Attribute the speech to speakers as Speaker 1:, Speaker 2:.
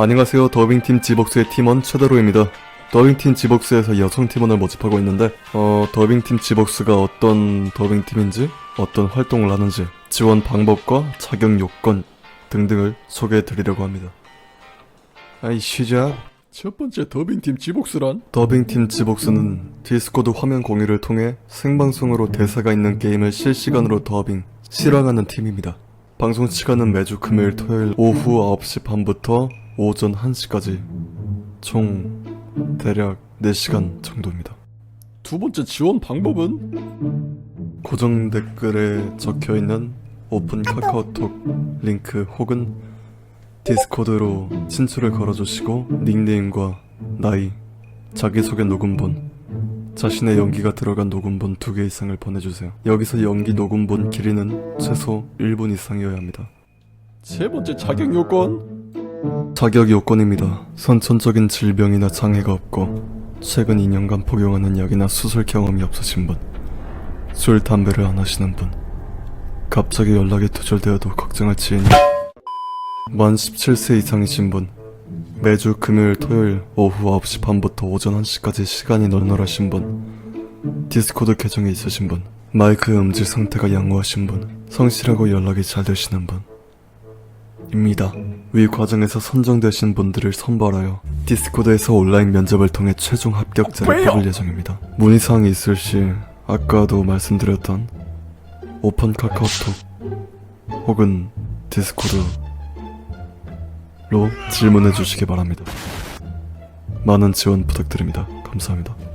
Speaker 1: 안녕하세요. 더빙팀 지복스의 팀원 최다로입니다. 더빙팀 지복스에서 여성 팀원을 모집하고 있는데, 어, 더빙팀 지복스가 어떤 더빙팀인지, 어떤 활동을 하는지, 지원 방법과 자격 요건 등등을 소개해 드리려고 합니다. 아이, 시작. 첫 번째 더빙팀 지복스란? 더빙팀 지복스는 디스코드 화면 공유를 통해 생방송으로 대사가 있는 게임을 실시간으로 더빙, 실황하는 팀입니다. 방송 시간은 매주 금요일 토요일 오후 9시 반부터 오전 1시까지 총 대략 4시간 정도입니다. 두 번째 지원 방법은 고정 댓글에 적혀 있는 오픈 카카오톡 링크 혹은 디스코드로 친추를 걸어주시고 닉네임과 나이, 자기소개 녹음본, 자신의 연기가 들어간 녹음본 두 개 이상을 보내주세요. 여기서 연기 녹음본 길이는 최소 1분 이상이어야 합니다. 세 번째 자격 요건 자격 요건입니다. 선천적인 질병이나 장애가 없고 최근 2년간 복용하는 약이나 수술 경험이 없으신 분, 술 담배를 안 하시는 분, 갑자기 연락이 두절되어도 걱정할 지인이 만 17세 이상이신 분, 매주 금요일 토요일 오후 9시 반부터 오전 1시까지 시간이 널널하신 분, 디스코드 계정이 있으신 분, 마이크 음질 상태가 양호하신 분, 성실하고 연락이 잘 되시는 분, 입니다. 위 과정에서 선정되신 분들을 선발하여 디스코드에서 온라인 면접을 통해 최종 합격자를 뽑을 예정입니다. 문의사항이 있을 시 아까도 말씀드렸던 오픈 카카오톡 혹은 디스코드로 질문해 주시기 바랍니다. 많은 지원 부탁드립니다. 감사합니다.